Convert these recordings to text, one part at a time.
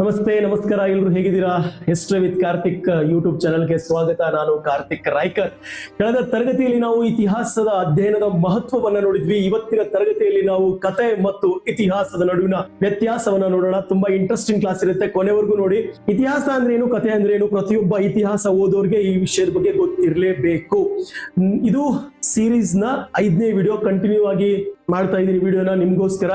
ನಮಸ್ತೆ, ನಮಸ್ಕಾರ. ಎಲ್ರು ಹೇಗಿದ್ದೀರಾ? ಹಿಸ್ಟ್ರಿ ವಿತ್ ಕಾರ್ತಿಕ್ ಯೂಟ್ಯೂಬ್ ಚಾನಲ್ಗೆ ಸ್ವಾಗತ. ನಾನು ಕಾರ್ತಿಕ್ ರಾಯ್ಕರ್. ಕಳೆದ ತರಗತಿಯಲ್ಲಿ ನಾವು ಇತಿಹಾಸದ ಅಧ್ಯಯನದ ಮಹತ್ವವನ್ನ ನೋಡಿದ್ವಿ. ಇವತ್ತಿನ ತರಗತಿಯಲ್ಲಿ ನಾವು ಕತೆ ಮತ್ತು ಇತಿಹಾಸದ ನಡುವಿನ ವ್ಯತ್ಯಾಸವನ್ನ ನೋಡೋಣ. ತುಂಬಾ ಇಂಟ್ರೆಸ್ಟಿಂಗ್ ಕ್ಲಾಸ್ ಇರುತ್ತೆ. ಕೊನೆವರೆಗೂ ನೋಡಿ. ಇತಿಹಾಸ ಅಂದ್ರೆ ಏನು? ಕತೆ ಅಂದ್ರೆ ಏನು? ಪ್ರತಿಯೊಬ್ಬ ಇತಿಹಾಸ ಓದೋರ್ಗೆ ಈ ವಿಷಯದ ಬಗ್ಗೆ ಗೊತ್ತಿರಲೇಬೇಕು. ಇದು ಸೀರೀಸ್ನ ಐದನೇ ವಿಡಿಯೋ ಕಂಟಿನ್ಯೂ ಆಗಿ ಮಾಡ್ತಾ ಇದ್ದೀನಿ ವಿಡಿಯೋನ ನಿಮ್ಗೋಸ್ಕರ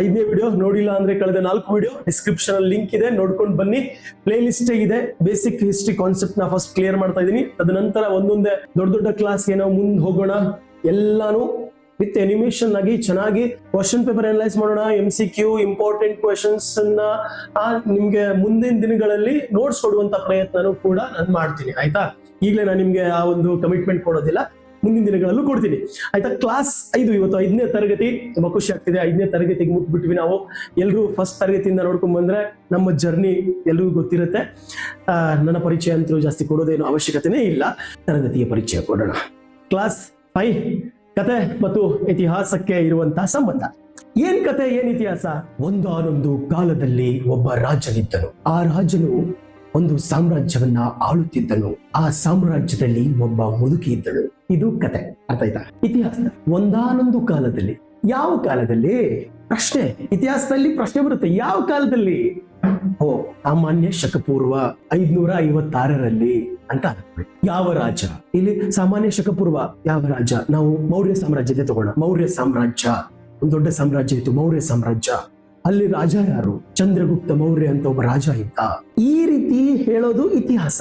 ಐದನೇ ವಿಡಿಯೋ ನೋಡಿಲ್ಲ ಅಂದ್ರೆ ಕಳೆದ ನಾಲ್ಕು ವಿಡಿಯೋ ಡಿಸ್ಕ್ರಿಪ್ಷನ್ ಅಲ್ಲಿ ಲಿಂಕ್ ಇದೆ, ನೋಡ್ಕೊಂಡು ಬನ್ನಿ. ಪ್ಲೇ ಲಿಸ್ಟ್ ಇದೆ ಬೇಸಿಕ್ ಹಿಸ್ಟ್ರಿ ಕಾನ್ಸೆಪ್ಟ್ನ ಫಸ್ಟ್ ಕ್ಲಿಯರ್ ಮಾಡ್ತಾ ಇದ್ದೀನಿ. ತದನಂತರ ಒಂದೊಂದೇ ದೊಡ್ಡ ದೊಡ್ಡ ಕ್ಲಾಸ್ ಏನೋ ಮುಂದೆ ಹೋಗೋಣ. ಎಲ್ಲಾನು ವಿತ್ ಅನಿಮೇಷನ್ ಆಗಿ ಚೆನ್ನಾಗಿ ಕ್ವಶನ್ ಪೇಪರ್ ಅನಲೈಸ್ ಮಾಡೋಣ. M C Q important questions ನಿಮ್ಗೆ ಮುಂದಿನ ದಿನಗಳಲ್ಲಿ ನೋಟ್ಸ್ ಕೊಡುವಂತ ಪ್ರಯತ್ನನೂ ಕೂಡ ನಾನು ಮಾಡ್ತೀನಿ. ಆಯ್ತಾ? ಈಗಲೇ ನಾನು ನಿಮ್ಗೆ ಆ ಒಂದು ಕಮಿಟ್ಮೆಂಟ್ ಕೊಡೋದಿಲ್ಲ. ಮುಂದಿನ ದಿನಗಳಲ್ಲೂ ಕೊಡ್ತೀನಿ. ಆಯ್ತಾ? ಕ್ಲಾಸ್ ಐದು ಇವತ್ತು ಐದನೇ ತರಗತಿ. ತುಂಬಾ ಖುಷಿ ಆಗ್ತಿದೆ. ಐದನೇ ತರಗತಿಗೆ ಮುಟ್ಬಿಟ್ವಿ ನಾವು. ಎಲ್ಲರೂ ಫಸ್ಟ್ ತರಗತಿಯಿಂದ ನೋಡ್ಕೊಂಡ್ ಬಂದ್ರೆ ನಮ್ಮ ಜರ್ನಿ ಎಲ್ರಿಗೂ ಗೊತ್ತಿರುತ್ತೆ. ನನ್ನ ಪರಿಚಯ ಅಂತೂ ಜಾಸ್ತಿ ಕೊಡೋದೇನು ಅವಶ್ಯಕತೆನೇ ಇಲ್ಲ. ತರಗತಿಯ ಪರಿಚಯ ಕೊಡೋಣ. ಕ್ಲಾಸ್ ಫೈವ್ ಕತೆ ಮತ್ತು ಇತಿಹಾಸಕ್ಕೆ ಇರುವಂತಹ ಸಂಬಂಧ. ಏನ್ ಕತೆ, ಏನ್ ಇತಿಹಾಸ? ಒಂದಾನೊಂದು ಕಾಲದಲ್ಲಿ ಒಬ್ಬ ರಾಜನಿದ್ದನು. ಆ ರಾಜನು ಒಂದು ಸಾಮ್ರಾಜ್ಯವನ್ನ ಆಳುತ್ತಿದ್ದನು. ಆ ಸಾಮ್ರಾಜ್ಯದಲ್ಲಿ ಒಬ್ಬ ಮುದುಕಿ ಇದ್ದಳು. ಇದು ಕತೆ. ಅರ್ಥ ಆಯ್ತಾ? ಇತಿಹಾಸ. ಒಂದಾನೊಂದು ಕಾಲದಲ್ಲಿ. ಯಾವ ಕಾಲದಲ್ಲಿ? ಪ್ರಶ್ನೆ. ಇತಿಹಾಸದಲ್ಲಿ ಪ್ರಶ್ನೆ ಬರುತ್ತೆ. ಯಾವ ಕಾಲದಲ್ಲಿ? ಓ ಸಾಮಾನ್ಯ ಶಕಪೂರ್ವ ಐದ್ನೂರ ಐವತ್ತಾರರಲ್ಲಿ ಅಂತ ಯಾವ ರಾಜ? ಇಲ್ಲಿ ಸಾಮಾನ್ಯ ಶಕಪೂರ್ವ ಯಾವ ರಾಜ? ನಾವು ಮೌರ್ಯ ಸಾಮ್ರಾಜ್ಯದ ತಗೋಣ. ಮೌರ್ಯ ಸಾಮ್ರಾಜ್ಯ. ಒಂದು ದೊಡ್ಡ ಸಾಮ್ರಾಜ್ಯ ಇತ್ತು. ಮೌರ್ಯ ಸಾಮ್ರಾಜ್ಯ. ಅಲ್ಲಿ ರಾಜ ಯಾರು? ಚಂದ್ರಗುಪ್ತ ಮೌರ್ಯ ಅಂತ ಒಬ್ಬ ರಾಜ ಇದ್ದ. ಈ ರೀತಿ ಹೇಳೋದು ಇತಿಹಾಸ.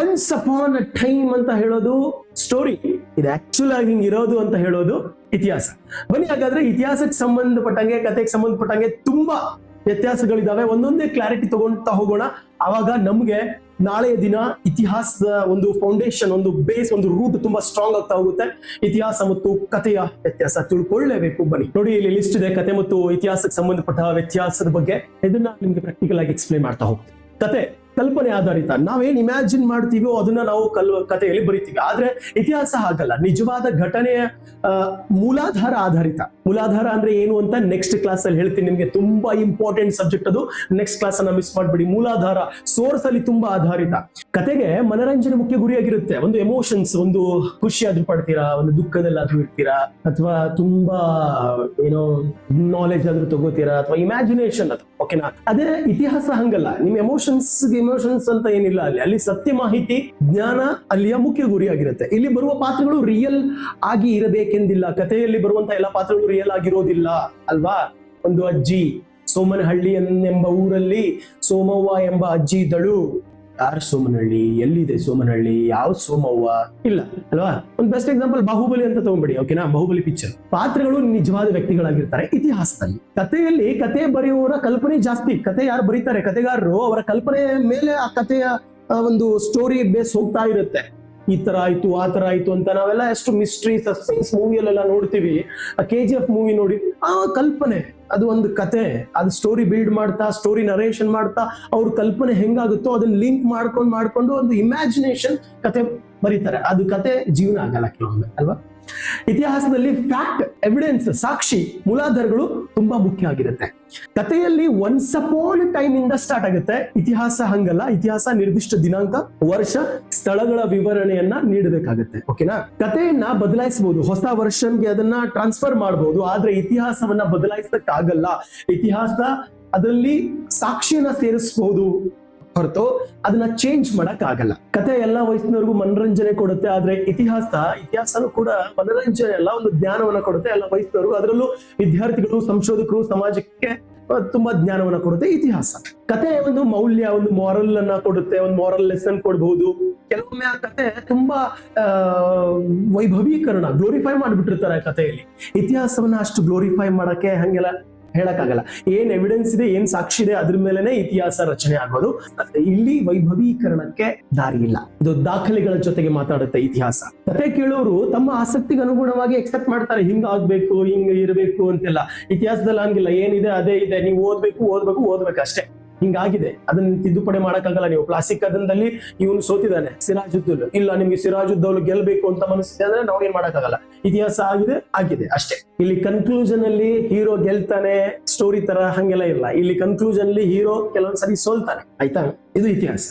ಒನ್ಸ್ ಅಪಾನ್ ಅ ಟೈಮ್ ಅಂತ ಹೇಳೋದು ಸ್ಟೋರಿ ಇದು ಆಕ್ಚುಲ್ ಆಗಿ ಹಿಂಗ್ ಇರೋದು ಅಂತ ಹೇಳೋದು ಇತಿಹಾಸ. ಬನ್ನಿ, ಹಾಗಾದ್ರೆ ಇತಿಹಾಸಕ್ಕೆ ಸಂಬಂಧಪಟ್ಟಂಗೆ ಕತೆಗೆ ಸಂಬಂಧಪಟ್ಟಂಗೆ ತುಂಬಾ ವ್ಯತ್ಯಾಸಗಳಿದಾವೆ. ಒಂದೊಂದೇ ಕ್ಲಾರಿಟಿ ತಗೊಂತಾ ಹೋಗೋಣ. ಅವಾಗ ನಮ್ಗೆ ನಾಳೆಯ ದಿನ ಇತಿಹಾಸದ ಒಂದು ಫೌಂಡೇಶನ್ ಒಂದು ಬೇಸ್ ಒಂದು ರೂಟ್ ತುಂಬಾ ಸ್ಟ್ರಾಂಗ್ ಆಗ್ತಾ ಹೋಗುತ್ತೆ. ಇತಿಹಾಸ ಮತ್ತು ಕಥೆಯ ವ್ಯತ್ಯಾಸ ತಿಳ್ಕೊಳ್ಳೇಬೇಕು, ಬನ್ನಿ. ನೋಡಿ, ಇಲ್ಲಿ ಲಿಸ್ಟ್ ಇದೆ. ಕತೆ ಮತ್ತು ಇತಿಹಾಸಕ್ಕೆ ಸಂಬಂಧಪಟ್ಟ ವ್ಯತ್ಯಾಸದ ಬಗ್ಗೆ ಇದನ್ನ ನಿಮ್ಗೆ ಪ್ರಾಕ್ಟಿಕಲ್ ಆಗಿ ಎಕ್ಸ್ಪ್ಲೈನ್ ಮಾಡ್ತಾ ಹೋಗ್ತೀನಿ. ಕತೆ ಕಲ್ಪನೆ ಆಧಾರಿತ. ನಾವೇನ್ ಇಮ್ಯಾಜಿನ್ ಮಾಡ್ತೀವೋ ಅದನ್ನ ನಾವು ಕಲ್, ಕಥೆಯಲ್ಲಿ ಬರಿತೀವಿ. ಆದ್ರೆ ಇತಿಹಾಸ ಹಾಗಲ್ಲ. ನಿಜವಾದ ಘಟನೆಯ ಮೂಲಾಧಾರ ಆಧಾರಿತ. ಮೂಲಾಧಾರ ಅಂದ್ರೆ ಏನು ಅಂತ ನೆಕ್ಸ್ಟ್ ಕ್ಲಾಸ್ ಅಲ್ಲಿ ಹೇಳ್ತೀನಿ. ನಿಮ್ಗೆ ತುಂಬಾ ಇಂಪಾರ್ಟೆಂಟ್ ಸಬ್ಜೆಕ್ಟ್ ಅದು. ನೆಕ್ಸ್ಟ್ ಕ್ಲಾಸ್ ಅನ್ನ ಮಿಸ್ ಮಾಡ್ಬಿಡಿ. ಮೂಲಾಧಾರ ಸೋರ್ಸ್ ಅಲ್ಲಿ ತುಂಬಾ ಆಧಾರಿತ. ಕತೆಗೆ ಮನರಂಜನೆ ಮುಖ್ಯ ಗುರಿಯಾಗಿರುತ್ತೆ. ಒಂದು ಎಮೋಷನ್ಸ್ ಒಂದು ಖುಷಿ ಆದ್ರೂ ಪಡ್ತೀರಾ? ಒಂದು ದುಃಖದಲ್ಲಾದ್ರೂ ಇರ್ತೀರಾ? ಅಥವಾ ತುಂಬಾ, ಏನೋ ನಾಲೆಜ್ ಆದ್ರೂ ತಗೋತೀರಾ? ಅಥವಾ ಇಮ್ಯಾಜಿನೇಷನ್ ಅದು. ಓಕೆನಾ ಅದೇ ಇತಿಹಾಸ ಹಂಗಲ್ಲ. ನಿಮ್ ಎಮೋಷನ್ಸ್ ಎಮೋಷನ್ಸ್ ಅಂತ ಏನಿಲ್ಲ. ಅಲ್ಲಿ ಅಲ್ಲಿ ಸತ್ಯ ಮಾಹಿತಿ, ಜ್ಞಾನ ಅಲ್ಲಿಯ ಮುಖ್ಯ ಗುರಿಯಾಗಿರುತ್ತೆ. ಇಲ್ಲಿ ಬರುವ ಪಾತ್ರಗಳು ರಿಯಲ್ ಆಗಿ ಇರಬೇಕೆಂದಿಲ್ಲ. ಕಥೆಯಲ್ಲಿ ಬರುವಂತಹ ಎಲ್ಲ ಪಾತ್ರಗಳು ರಿಯಲ್ ಆಗಿರೋದಿಲ್ಲ. ಅಲ್ವಾ? ಒಂದು ಅಜ್ಜಿ ಸೋಮನಹಳ್ಳಿ ಎಂಬ ಊರಲ್ಲಿ ಸೋಮವ್ವ ಎಂಬ ಅಜ್ಜಿ ಇದ್ದಳು. ಯಾರು ಸೋಮನಹಳ್ಳಿ? ಎಲ್ಲಿದೆ ಸೋಮನಹಳ್ಳಿ? ಯಾವ ಸೋಮವ್ವ? ಇಲ್ಲ, ಅಲ್ವಾ? ಒಂದು ಬೆಸ್ಟ್ ಎಕ್ಸಾಂಪಲ್ ಬಾಹುಬಲಿ ಅಂತ ತಗೊಂಡ್ಬಿಡಿ ಓಕೆನಾ ಬಾಹುಬಲಿ ಪಿಕ್ಚರ್ ಪಾತ್ರಗಳು ನಿಜವಾದ ವ್ಯಕ್ತಿಗಳಾಗಿರ್ತಾರೆ ಇತಿಹಾಸದಲ್ಲಿ. ಕಥೆಯಲ್ಲಿ ಕತೆ ಬರೆಯುವವರ ಕಲ್ಪನೆ ಜಾಸ್ತಿ. ಕತೆ ಯಾರು ಬರೀತಾರೆ? ಕತೆಗಾರರು ಅವರ ಕಲ್ಪನೆ ಮೇಲೆ ಆ ಕಥೆಯ ಒಂದು ಸ್ಟೋರಿ ಬೇಸ್ ಹೋಗ್ತಾ ಇರುತ್ತೆ. ಈ ತರ ಆಯ್ತು, ಆ ತರ ಆಯ್ತು ಅಂತ ನಾವೆಲ್ಲ ಎಷ್ಟು ಮಿಸ್ಟ್ರಿ ಸಸ್ಪೆನ್ಸ್ ಮೂವಿಯಲ್ಲೆಲ್ಲ ನೋಡ್ತೀವಿ. ಆ ಕೆ ಜಿ ಎಫ್ ಮೂವಿ ನೋಡಿ, ಆ ಕಲ್ಪನೆ, ಅದು ಒಂದು ಕತೆ, ಅದು ಸ್ಟೋರಿ ಬಿಲ್ಡ್ ಮಾಡ್ತಾ ಸ್ಟೋರಿ ನರೇಷನ್ ಮಾಡ್ತಾ, ಅವ್ರ ಕಲ್ಪನೆ ಹೆಂಗಾಗುತ್ತೋ ಅದನ್ನ ಲಿಂಕ್ ಮಾಡ್ಕೊಂಡು ಮಾಡ್ಕೊಂಡು ಒಂದು ಇಮ್ಯಾಜಿನೇಷನ್ ಕತೆ ಬರೀತಾರೆ. ಅದು ಕತೆ ಜೀವನ ಆಗಲ್ಲ ಕೆಲವೊಮ್ಮೆ, ಅಲ್ವಾ? ಇತಿಹಾಸದಲ್ಲಿ ಫ್ಯಾಕ್ಟ್ ಎವಿಡೆನ್ಸ್ ಸಾಕ್ಷಿ, ಮೂಲಾಧಾರಗಳು ತುಂಬಾ ಮುಖ್ಯ ಆಗಿರುತ್ತೆ. ಕಥೆಯಲ್ಲಿ ಒನ್ಸ್ ಅಪೋನ್ ಟೈಮ್ ಇಂದ ಸ್ಟಾರ್ಟ್ ಆಗುತ್ತೆ. ಇತಿಹಾಸ ಹಂಗಲ್ಲ, ಇತಿಹಾಸ ನಿರ್ದಿಷ್ಟ ದಿನಾಂಕ, ವರ್ಷ, ಸ್ಥಳಗಳ ವಿವರಣೆಯನ್ನ ನೀಡಬೇಕಾಗುತ್ತೆ. ಓಕೆನಾ ಕಥೆಯನ್ನ ಬದಲಾಯಿಸಬಹುದು ಹೊಸ ವರ್ಷನ್ಗೆ ಅದನ್ನ ಟ್ರಾನ್ಸ್ಫರ್ ಮಾಡಬಹುದು ಆದ್ರೆ ಇತಿಹಾಸವನ್ನ ಬದಲಾಯಿಸಕ್ಕಾಗಲ್ಲ ಇತಿಹಾಸ ಅದರಲ್ಲಿ ಸಾಕ್ಷಿಯನ್ನ ಸೇರಿಸಬಹುದು ಹೊರತು ಅದನ್ನ ಚೇಂಜ್ ಮಾಡಕ್ ಆಗಲ್ಲ ಕತೆ ಎಲ್ಲಾ ವಯಸ್ಸಿನವರೆಗೂ ಮನರಂಜನೆ ಕೊಡುತ್ತೆ, ಆದ್ರೆ ಇತಿಹಾಸ, ಇತಿಹಾಸನೂ ಕೂಡ ಮನರಂಜನೆ ಅಲ್ಲ, ಒಂದು ಜ್ಞಾನವನ್ನ ಕೊಡುತ್ತೆ ಎಲ್ಲ ವಯಸ್ಸಿನವರು ಅದರಲ್ಲೂ ವಿದ್ಯಾರ್ಥಿಗಳು, ಸಂಶೋಧಕರು, ಸಮಾಜಕ್ಕೆ ತುಂಬಾ ಜ್ಞಾನವನ್ನ ಕೊಡುತ್ತೆ ಇತಿಹಾಸ. ಕತೆ ಒಂದು ಮೌಲ್ಯ, ಒಂದು ಮಾರಲ್ ಅನ್ನ ಕೊಡುತ್ತೆ, ಒಂದು ಮಾರಲ್ ಲೆಸನ್ ಕೊಡಬಹುದು ಕೆಲವೊಮ್ಮೆ ಆ ಕತೆ ತುಂಬಾ ವೈಭವೀಕರಣ ಗ್ಲೋರಿಫೈ ಮಾಡಿಬಿಟ್ಟಿರ್ತಾರೆ ಆ ಕಥೆಯಲ್ಲಿ. ಇತಿಹಾಸವನ್ನ ಅಷ್ಟು ಗ್ಲೋರಿಫೈ ಮಾಡಕ್ಕೆ ಹಂಗೆಲ್ಲ ಹೇಳಕ್ಕಾಗಲ್ಲ. ಏನ್ ಎವಿಡೆನ್ಸ್ ಇದೆ, ಏನ್ ಸಾಕ್ಷಿ ಇದೆ, ಅದ್ರ ಮೇಲೆನೆ ಇತಿಹಾಸ ರಚನೆ ಆಗೋದು ಇಲ್ಲಿ ವೈಭವೀಕರಣಕ್ಕೆ ದಾರಿ ಇಲ್ಲ. ಇದು ದಾಖಲೆಗಳ ಜೊತೆಗೆ ಮಾತಾಡುತ್ತೆ ಇತಿಹಾಸ. ಕತೆ ಕೇಳೋರು ತಮ್ಮ ಆಸಕ್ತಿಗೆ ಅನುಗುಣವಾಗಿ ಎಕ್ಸೆಪ್ಟ್ ಮಾಡ್ತಾರೆ. ಹಿಂಗ ಆಗ್ಬೇಕು ಹಿಂಗ ಇರಬೇಕು ಅಂತೆಲ್ಲ. ಇತಿಹಾಸದಲ್ಲಿ ಹಂಗಿಲ್ಲ. ಏನಿದೆ, ಅದೇ ಇದೆ. ನೀವು ಓದ್ಬೇಕು ಓದ್ಬೇಕು ಓದ್ಬೇಕು ಅಷ್ಟೇ. ಹಿಂಗಾಗಿದೆ. ಅದನ್ನ ತಿದ್ದುಪಡಿ ಮಾಡಕ್ಕಾಗಲ್ಲ ನೀವು. ಪ್ಲಾಸ್ಟಿಕ್ ಕದನದಲ್ಲಿ ಇವನು ಸೋತಿದ್ದಾನೆ. ಸಿರಾಜುದ್ದೌಲ್ ಇಲ್ಲ, ನಿಮ್ಗೆ ಸಿರಾಜುದ್ದೌಲ್ ಗೆಲ್ಲಬೇಕು ಅಂತ ಮನಸ್ಸಿದೆ ಅಂದ್ರೆ ನಾವು ಏನ್ ಮಾಡಕ್ಕಾಗಲ್ಲ. ಇತಿಹಾಸ ಆಗಿದೆ ಆಗಿದೆ ಅಷ್ಟೇ. ಇಲ್ಲಿ ಕನ್ಕ್ಲೂಷನ್ ಅಲ್ಲಿ ಹೀರೋ ಗೆಲ್ತಾನೆ ಸ್ಟೋರಿ ತರ ಹಂಗೆಲ್ಲ ಇಲ್ಲ. ಇಲ್ಲಿ ಕನ್ಕ್ಲೂಷನ್ ಅಲ್ಲಿ ಹೀರೋ ಕೆಲವೊಂದ್ಸರಿ ಸೋಲ್ತಾನೆ. ಆಯ್ತಾ? ಇದು ಇತಿಹಾಸ.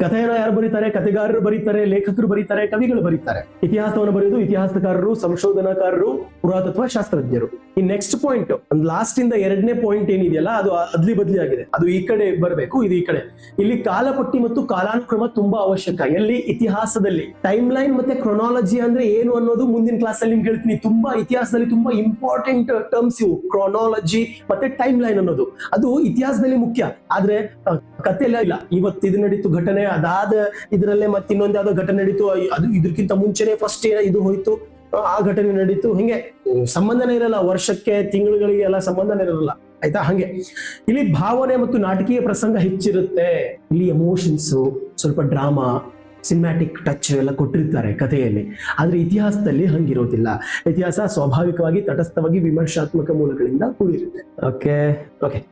ಕಥೆಯನ್ನ ಯಾರು ಬರೀತಾರೆ? ಕಥೆಗಾರರು ಬರೀತಾರೆ, ಲೇಖಕರು ಬರೀತಾರೆ, ಕವಿಗಳು ಬರೀತಾರೆ. ಇತಿಹಾಸವನ್ನು ಬರೆಯೋದು ಇತಿಹಾಸಕಾರರು, ಸಂಶೋಧನಾಕಾರರು ಪುರಾತತ್ವ ಶಾಸ್ತ್ರಜ್ಞರು ಈ ನೆಕ್ಸ್ಟ್ ಪಾಯಿಂಟ್ ಒಂದು ಲಾಸ್ಟ್ ಇಂದ ಎರಡನೇ ಪಾಯಿಂಟ್ ಏನಿದೆಯಲ್ಲ, ಅದು ಅದ್ಲಿ ಬದ್ಲಿ ಆಗಿದೆ. ಅದು ಈ ಕಡೆ ಬರಬೇಕು, ಇದು ಈ ಕಡೆ. ಇಲ್ಲಿ ಕಾಲಪಟ್ಟಿ ಮತ್ತು ಕಾಲಾನುಕ್ರಮ ತುಂಬಾ ಅವಶ್ಯಕ. ಎಲ್ಲಿ? ಇತಿಹಾಸದಲ್ಲಿ. ಟೈಮ್ ಲೈನ್ ಮತ್ತೆ ಕ್ರೊನಾಲಜಿ ಅಂದ್ರೆ ಏನು ಅನ್ನೋದು ಮುಂದಿನ ಕ್ಲಾಸ್ ಅಲ್ಲಿ ನಿಮ್ಗೆ ಹೇಳ್ತೀನಿ. ತುಂಬಾ ಇತಿಹಾಸದಲ್ಲಿ ತುಂಬಾ ಇಂಪಾರ್ಟೆಂಟ್ ಟರ್ಮ್ಸ್ ಇವು. ಕ್ರೊನಾಲಜಿ ಮತ್ತೆ ಟೈಮ್ ಲೈನ್ ಅನ್ನೋದು. ಅದು ಇತಿಹಾಸದಲ್ಲಿ ಮುಖ್ಯ. ಆದ್ರೆ ಆ, ಕಥೆಲ್ಲ ಇಲ್ಲ. ಇವತ್ತು ಇದು ನಡೀತು ಘಟನೆ ಅದಾದ ಇದರಲ್ಲೇ ಮತ್ತೆ ಇನ್ನೊಂದು ಯಾವ್ದೋ ಘಟನೆ ನಡೀತು ಅದು ಇದಕ್ಕಿಂತ ಮುಂಚೆನೆ ಫಸ್ಟ್ ಇದು ಹೋಯ್ತು. ಆ, ಆ ಘಟನೆ ನಡೀತು. ಹಿಂಗೆ ಸಂಬಂಧನೇ ಇರಲ್ಲ ವರ್ಷಕ್ಕೆ ತಿಂಗಳುಗಳಿಗೆ ಎಲ್ಲ ಸಂಬಂಧನೇ ಇರಲ್ಲ. ಆಯ್ತಾ? ಹಂಗೆ. ಇಲ್ಲಿ ಭಾವನೆ ಮತ್ತು ನಾಟಕೀಯ ಪ್ರಸಂಗ ಹೆಚ್ಚಿರುತ್ತೆ. ಇಲ್ಲಿ ಎಮೋಷನ್ಸ್ ಸ್ವಲ್ಪ ಡ್ರಾಮಾ ಸಿನಿಮ್ಯಾಟಿಕ್ ಟಚ್ ಎಲ್ಲ ಕೊಟ್ಟಿರ್ತಾರೆ ಕಥೆಯಲ್ಲಿ. ಆದ್ರೆ ಇತಿಹಾಸದಲ್ಲಿ ಹಂಗಿರೋದಿಲ್ಲ. ಇತಿಹಾಸ ಸ್ವಾಭಾವಿಕವಾಗಿ ತಟಸ್ಥವಾಗಿ ವಿಮರ್ಶಾತ್ಮಕ ಮೂಲಗಳಿಂದ ಕೂಡಿರುತ್ತೆ. ಓಕೆ ಓಕೆ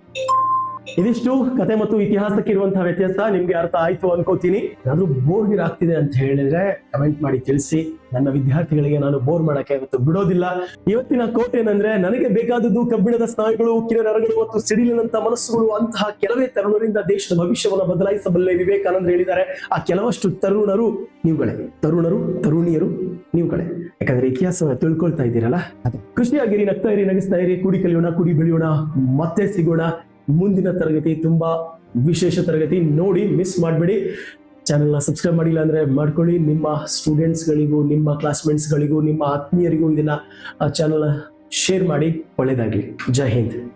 ಇದಿಷ್ಟು ಕತೆ ಮತ್ತು ಇತಿಹಾಸಕ್ಕೆ ಇರುವಂತಹ ವ್ಯತ್ಯಾಸ. ನಿಮ್ಗೆ ಅರ್ಥ ಆಯ್ತು ಅನ್ಕೋತೀನಿ. ಏನಾದ್ರೂ ಬೋರ್ ಗಿರ್ ಆಗ್ತಿದೆ ಅಂತ ಹೇಳಿದ್ರೆ ಕಮೆಂಟ್ ಮಾಡಿ ತಿಳಿಸಿ. ನನ್ನ ವಿದ್ಯಾರ್ಥಿಗಳಿಗೆ ನಾನು ಬೋರ್ ಮಾಡಕ್ಕೆ ಇವತ್ತು ಬಿಡೋದಿಲ್ಲ. ಇವತ್ತಿನ ಕೋಟ್ ಏನಂದ್ರೆ ನನಗೆ ಬೇಕಾದದ್ದು ಕಬ್ಬಿಣದ ಸ್ನಾಯುಗಳು ಉಕ್ಕಿನ ನರಗಳು ಮತ್ತು ಸಿಡಿಲಿನಂತ ಮನಸ್ಸುಗಳು. ಅಂತಹ ಕೆಲವೇ ತರುಣರಿಂದ ದೇಶದ ಭವಿಷ್ಯವನ್ನು ಬದಲಾಯಿಸಬಲ್ಲೆ ವಿವೇಕಾನಂದ ಹೇಳಿದ್ದಾರೆ. ಆ ಕೆಲವಷ್ಟು ತರುಣರು ನೀವುಗಳೇ. ತರುಣರು ತರುಣಿಯರು ನೀವುಗಳೇ. ಯಾಕಂದ್ರೆ ಇತಿಹಾಸವನ್ನು ತಿಳ್ಕೊಳ್ತಾ ಇದ್ದೀರಲ್ಲ? ಅದೇ. ಖುಷಿಯಾಗಿರಿ ನಗ್ತಾ ಇರಿ ನಗಿಸ್ತಾ ಇರಿ ಕುಡಿ ಕಲಿಯೋಣ ಕುಡಿ ಬೆಳೆಯೋಣ ಮತ್ತೆ ಸಿಗೋಣ. ಮುಂದಿನ ತರಗತಿ ತುಂಬಾ ವಿಶೇಷ ತರಗತಿ ನೋಡಿ ಮಿಸ್ ಮಾಡಬೇಡಿ. ಚಾನೆಲ್ನ ಸಬ್ಸ್ಕ್ರೈಬ್ ಮಾಡಿಲ್ಲ ಅಂದ್ರೆ ಮಾಡ್ಕೊಳ್ಳಿ. ನಿಮ್ಮ ಸ್ಟೂಡೆಂಟ್ಸ್ಗಳಿಗೂ ನಿಮ್ಮ ಕ್ಲಾಸ್ಮೇಟ್ಸ್ಗಳಿಗೂ ನಿಮ್ಮ ಆತ್ಮೀಯರಿಗೂ ಇದನ್ನ ಚಾನೆಲ್ನ ಶೇರ್ ಮಾಡಿ. ಒಳ್ಳೆಯದಾಗಲಿ ಜೈ ಹಿಂದ್.